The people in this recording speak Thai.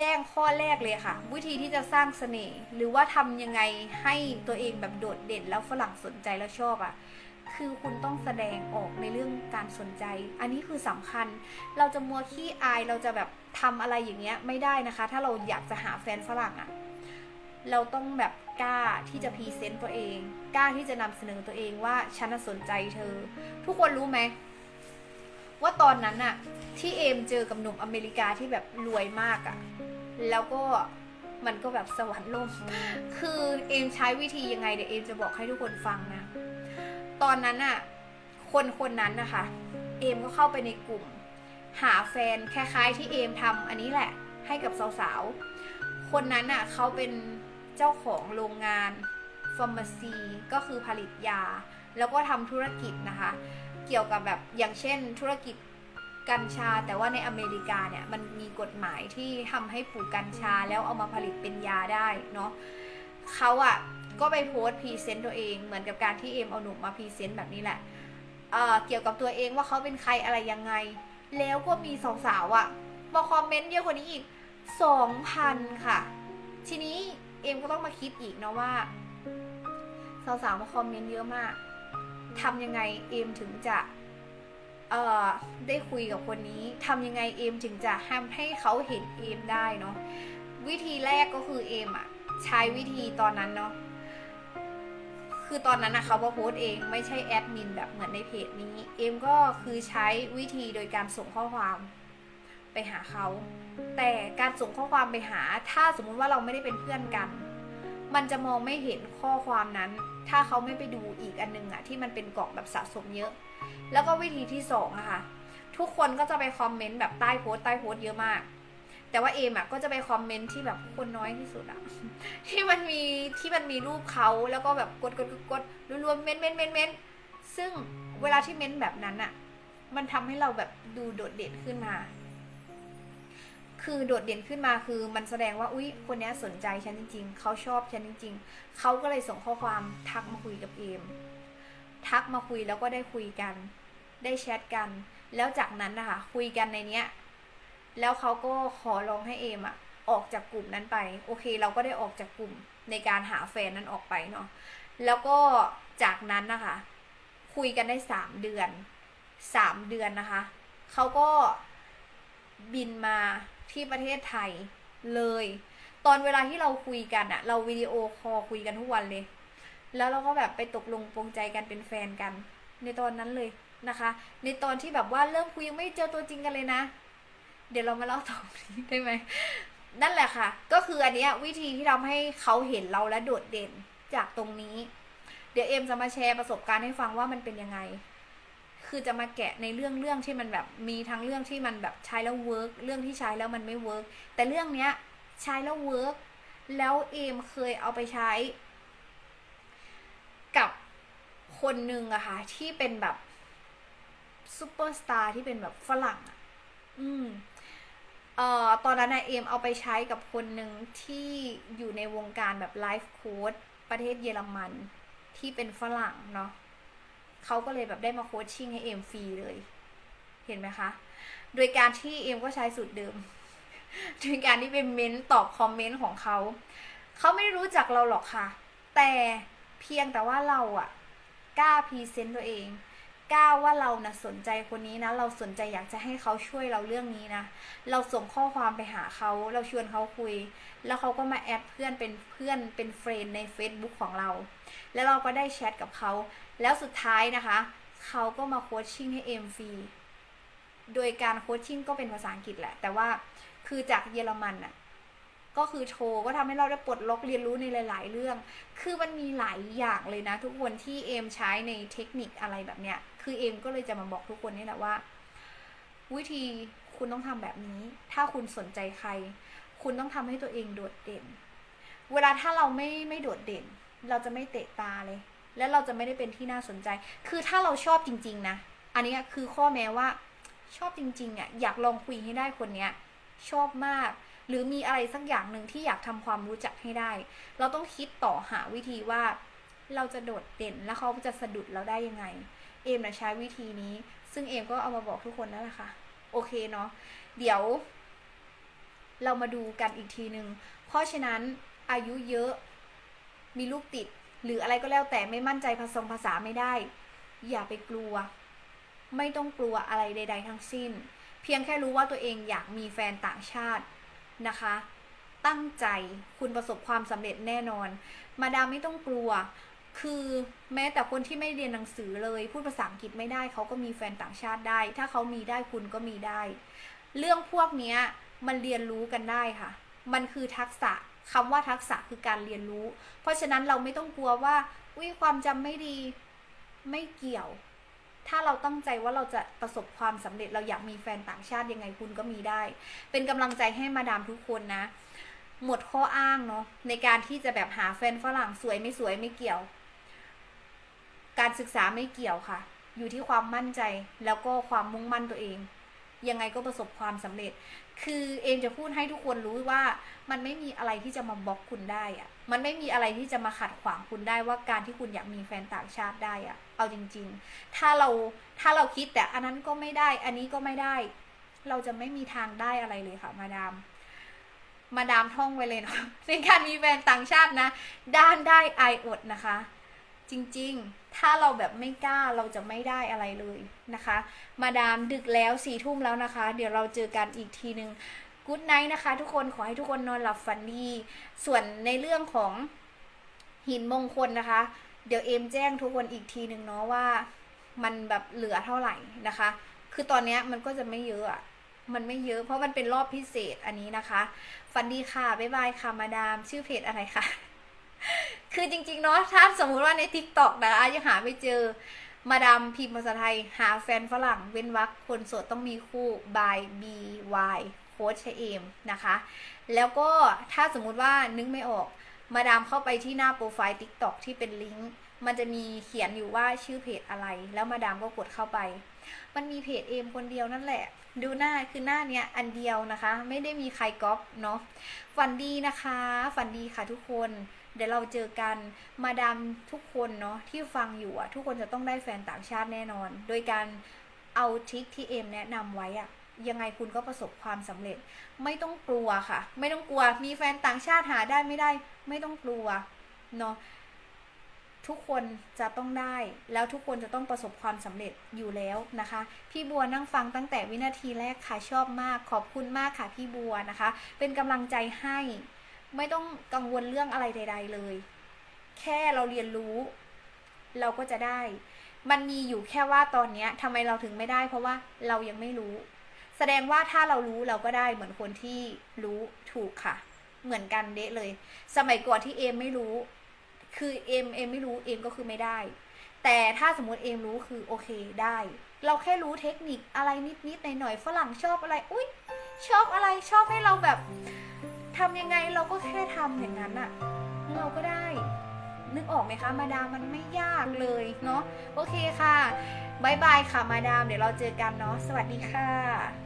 แจ้งข้อแรกเลยค่ะ วิธีที่จะสร้างเสน่ห์หรือว่าทำยังไงให้ตัวเองแบบโดดเด่นแล้วฝรั่งสนใจแล้วชอบอะ่ะคือคุณต้องแสดงออกในเรื่องการสนใจ อันนี้คือสำคัญ เราจะมัวขี้อายเราจะแบบทำอะไรอย่างเงี้ยไม่ได้นะคะ ถ้าเราอยากจะหาแฟนฝรั่งอะ่ะ เราต้องแบบกล้าที่จะพรีเซนต์ตัวเอง กล้าที่จะนำเสนอตัวเองว่าฉันสนใจเธอ ทุกคนรู้ไหม ว่าตอนนั้นอะที่เอมเจอกับหนุ่มอเมริกาที่แบบรวยมากอะแล้วก็มันก็แบบสวรรค์ล่มคือเอมใช้วิธียังไงเดี๋ยวเอมจะบอกให้ทุกคนฟังนะ ตอนนั้นอะคนคนนั้นนะคะ เอมก็เข้าไปในกลุ่ม หาแฟนคล้ายๆ ที่เอมทำอันนี้แหละ ให้กับสาวๆ คนนั้นอะเขาเป็นเจ้าของโรงงานฟาร์มาซีก็คือผลิตยา แล้วก็ทำธุรกิจนะคะ เกี่ยวกับแบบอย่างเช่น ธุรกิจกัญชา แต่ว่าในอเมริกาเนี่ยมันมีกฎหมายที่ทำให้ปลูกกัญชาแล้วเอามาผลิตเป็นยาได้เนาะเขาอะ่ะก็ไปโพสต์พรีเซนต์ตัวเองเหมือนกับการที่เอมเอาหนุ่มมาพรีเซนต์แบบนี้แหละเอ่อเกี่ยวกับตัวเองว่าเขาเป็นใครอะไรยังไง แล้วก็มีสาวๆอะ่ะมาคอมเมนต์เยอะกว่านี้อีกสองพันค่ะ ทีนี้เอมก็ต้องมาคิดอีกเนาะว่าสาวๆมาคอมเมนต์เยอะมาก ทำยังไงเอมถึงจะเอ่อได้คุยกับคนนี้ทำยังไงเอมถึงจะทำให้เขาเห็นเอมได้เนาะวิธีแรกก็คือเอมอะใช้วิธีตอนนั้นเนาะคือตอนนั้นนะเขามาโพสต์เองไม่ใช่แอดมินแบบเหมือนในเพจนี้ เอมก็คือใช้วิธีโดยการส่งข้อความไปหาเขา แต่การส่งข้อความไปหา ถ้าสมมุติว่าเราไม่ได้เป็นเพื่อนกัน มันจะมองไม่เห็นข้อความนั้น ถ้าเขาไม่ไปดูอีกอันนึงอะที่มันเป็นกล่องแบบสะสมเยอะ แล้วก็วิธีที่สองอะค่ะ ทุกคนก็จะไปคอมเมนต์แบบใต้โพสต์ใต้โพสต์เยอะมาก แต่ว่าเอมอะก็จะไปคอมเมนต์ที่แบบคนน้อยที่สุดอะที่มันมีที่มันมีรูปเขาแล้วก็แบบกดกดกดกดรวมๆเม้นเม้นเม้นเม้นซึ่งเวลาที่เม้นแบบนั้นอะมันทำให้เราแบบดูโดดเด่นขึ้นมา คือโดดเด่นขึ้นมาคือมันแสดงว่าอุ๊ยคนนี้สนใจฉันจริง ๆเขาชอบฉันจริง ๆเขาก็เลยส่งข้อความทักมาคุยกับเอมทักมาคุยแล้วก็ได้คุยกัน ได้แชทกัน แล้วจากนั้นนะคะคุยกันในเนี้ยแล้วเขาก็ขอร้องให้เอมอะออกจากกลุ่มนั้นไป โอเค เราก็ได้ออกจากกลุ่มในการหาแฟนนั้นออกไปเนาะแล้วก็จากนั้นนะคะ คุยกันได้สามเดือนสามเดือนนะคะเขาก็บินมา ที่ประเทศไทยเลย ตอนเวลาที่เราคุยกันอะเราวิดีโอคอลคุยกันทุกวันเลย แล้วเราก็แบบไปตกลงปรงใจกันเป็นแฟนกัน ในตอนนั้นเลยนะคะ ในตอนที่แบบว่าเริ่มคุยยังไม่เจอตัวจริงกันเลยนะ เดี๋ยวเรามาเล่าต่อนี้ได้ไหมนั่นแหละค่ะ ก็คืออันนี้วิธีที่ทำให้เขาเห็นเราและโดดเด่นจากตรงนี้ เดี๋ยวเอ็มจะมาแชร์ประสบการณ์ให้ฟังว่ามันเป็นยังไง คือจะมาแกะในเรื่องเรื่องที่มันแบบมีทั้งเรื่องที่มันแบบใช้แล้วเวิร์กเรื่องที่ใช้แล้วมันไม่เวิร์กแต่เรื่องเนี้ยใช้แล้วเวิร์กแล้วเอมเคยเอาไปใช้ กับคนหนึ่งอะค่ะที่เป็นแบบซูเปอร์สตาร์ที่เป็นแบบฝรั่งอะอืมเอ่อตอนนั้นนะเอมเอาไปใช้กับคนหนึ่งที่อยู่ในวงการแบบไลฟ์โค้ดประเทศเยอรมันที่เป็นฝรั่งเนาะ เขาก็เลยแบบได้มาโคชชิ่งให้เอมฟรีเลย เห็นไหมคะ โดยการที่เอมก็ใช้สูตรเดิม โดยการที่เป็นเม้นต์ตอบคอมเมนต์ของเขา เขาไม่ได้รู้จักเราหรอกค่ะ แต่เพียงแต่ว่าเราอะกล้าพรีเซนต์ตัวเอง ก้าวว่าเรานะสนใจคนนี้นะ เราสนใจอยากจะให้เขาช่วยเราเรื่องนี้นะ เราส่งข้อความไปหาเขา เราชวนเขาคุย แล้วเขาก็มาแอดเพื่อนเป็นเพื่อนเป็นเฟรนด์ใน Facebook ของเรา แล้วเราก็ได้แชทกับเขา แล้วสุดท้ายนะคะ เขาก็มาโคชชิ่งให้เอ็มฟรี โดยการโคชชิ่งก็เป็นภาษาอังกฤษแหละ แต่ว่าคือจากเยอรมันน่ะ ก็คือโทรก็ทำให้เราได้ปลดล็อกเรียนรู้ในหลาย ๆ เรื่อง คือมันมีหลายอย่างเลยนะ ทุกคนที่เอมใช้ในเทคนิคอะไรแบบเนี้ย คือเอมก็เลยจะมาบอกทุกคนนี่แหละว่า วิธีคุณต้องทำแบบนี้ ถ้าคุณสนใจใคร คุณต้องทำให้ตัวเองโดดเด่น เวลาถ้าเราไม่ไม่โดดเด่น เราจะไม่เตะตาเลย และเราจะไม่ได้เป็นที่น่าสนใจ คือถ้าเราชอบจริง ๆ นะ อันนี้คือข้อแม้ว่าชอบจริงๆอะอยากลองคุยให้ได้คนเนี้ย ชอบมาก หรือมีอะไรสักอย่างหนึ่งที่อยากทำความรู้จักให้ได้ เราต้องคิดต่อหาวิธีว่า เราจะโดดเด่นแล้วเขาจะสะดุดเราได้ยังไง เอมนะใช้วิธีนี้ ซึ่งเอมก็เอามาบอกทุกคนนั่นแหละค่ะ โอเคเนาะเดี๋ยว เรามาดูกันอีกทีหนึ่งเพราะฉะนั้นอายุเยอะมีลูกติด หรืออะไรก็แล้วแต่ไม่มั่นใจภาษาภาษาไม่ได้ อย่าไปกลัว ไม่ต้องกลัวอะไรใด ๆ ทั้งสิ้น เพียงแค่รู้ว่าตัวเองอยากมีแฟนต่างชาติ นะคะ ตั้งใจคุณประสบความสำเร็จแน่นอน มาดามไม่ต้องกลัว คือแม้แต่คนที่ไม่เรียนหนังสือเลย พูดภาษาอังกฤษไม่ได้เขาก็มีแฟนต่างชาติได้ ถ้าเขามีได้คุณก็มีได้ เรื่องพวกนี้มันเรียนรู้กันได้ค่ะ มันคือทักษะคำว่าทักษะคือการเรียนรู้ เพราะฉะนั้นเราไม่ต้องกลัวว่าอุ้ยความจำไม่ดีไม่เกี่ยว ถ้าเราตั้งใจว่าเราจะประสบความสำเร็จเราอยากมีแฟนต่างชาติยังไงคุณก็มีได้ เป็นกำลังใจให้มาดามทุกคนนะ หมดข้ออ้างเนาะในการที่จะแบบหาแฟนฝรั่งสวยไม่สวยไม่เกี่ยว การศึกษาไม่เกี่ยวค่ะ อยู่ที่ความมั่นใจแล้วก็ความมุ่งมั่นตัวเอง ยังไงก็ประสบความสำเร็จ คือเอมจะพูดให้ทุกคนรู้ว่ามันไม่มีอะไรที่จะมาบล็อกคุณได้อะมันไม่มีอะไรที่จะมาขัดขวางคุณได้ว่าการที่คุณอยากมีแฟนต่างชาติได้อะเอาจริง ๆ ถ้าเราถ้าเราคิดแต่อันนั้นก็ไม่ได้ อันนี้ก็ไม่ได้ เราจะไม่มีทางได้อะไรเลยค่ะ มาดาม มาดามท่องไว้เลยเนาะในการมีแฟนต่างชาตินะ ด้านได้ไออดนะคะ จริงๆ ถ้าเราแบบไม่กล้าเราจะไม่ได้อะไรเลยนะคะ มาดามดึกแล้วสี่ทุ่มแล้วนะคะ เดี๋ยวเราเจอกันอีกทีหนึ่งกู๊ดไนท์นะคะ ทุกคนขอให้ทุกคนนอนหลับฝันดี ส่วนในเรื่องของหินมงคลนะคะ เดี๋ยวเอมแจ้งทุกคนอีกทีหนึ่งเนาะว่า มันแบบเหลือเท่าไหร่นะคะ คือตอนนี้มันก็จะไม่เยอะอะมันไม่เยอะเพราะมันเป็นรอบพิเศษอันนี้นะคะ ฝันดีค่ะ บ๊ายบายค่ะ มาดาม ชื่อเพจอะไรคะ คือจริงๆเนาะถ้าสมมุติว่าใน t ิ k t o k นะคะยังหาไม่เจอ มาดามพิมพ์ภาษาไทย หาแฟนฝรั่งเว้นวรรคคนโสดต้องมีคู่ by by โค้ชชเอมนะคะ แล้วก็ถ้าสมมุติว่านึกไม่ออก มาดามเข้าไปที่หน้าโปรไฟล์ TikTok ที่เป็นลิงก์มันจะมีเขียนอยู่ว่าชื่อเพจอะไร แล้วมาดามก็กดเข้าไป มันมีเพจเอมคนเดียวนั่นแหละ ดูหน้าคือหน้าเนี้ยอันเดียวนะคะ ไม่ได้มีใครก๊อปเนาะ ฝันดีนะคะ ฝันดีค่ะทุกคน เดี๋ยวเราเจอกันมาดามทุกคนเนาะที่ฟังอยู่อะทุกคนจะต้องได้แฟนต่างชาติแน่นอน โดยการเอาทริคที่เอมแนะนำไว้อะยังไงคุณก็ประสบความสำเร็จ ไม่ต้องกลัวค่ะ ไม่ต้องกลัว มีแฟนต่างชาติหาได้ไม่ได้ ไม่ต้องกลัวเนาะทุกคนจะต้องได้ แล้วทุกคนจะต้องประสบความสำเร็จอยู่แล้วนะคะ พี่บัวนั่งฟังตั้งแต่วินาทีแรกค่ะชอบมาก ขอบคุณมากค่ะพี่บัวนะคะ เป็นกำลังใจให้ ไม่ต้องกังวลเรื่องอะไรใด ๆ เลย แค่เราเรียนรู้ เราก็จะได้ มันมีอยู่แค่ว่าตอนนี้ทำไมเราถึงไม่ได้ เพราะว่าเรายังไม่รู้ แสดงว่าถ้าเรารู้เราก็ได้เหมือนคนที่รู้ถูกค่ะ เหมือนกันเดะเลย สมัยก่อนที่เอมไม่รู้ คือเอมเอมไม่รู้เอมก็คือไม่ได้ แต่ถ้าสมมติเอมรู้คือโอเคได้ เราแค่รู้เทคนิคอะไรนิดๆหน่อยๆฝรั่งชอบอะไร อุ้ยชอบอะไรชอบให้เราแบบ ทำยังไงเราก็แค่ทำอย่างนั้นอะเราก็ได้ นึกออกไหมคะมาดามมันไม่ยากเลยเนาะโอเคค่ะบายบายค่ะมาดาม เดี๋ยวเราเจอกันเนาะสวัสดีค่ะ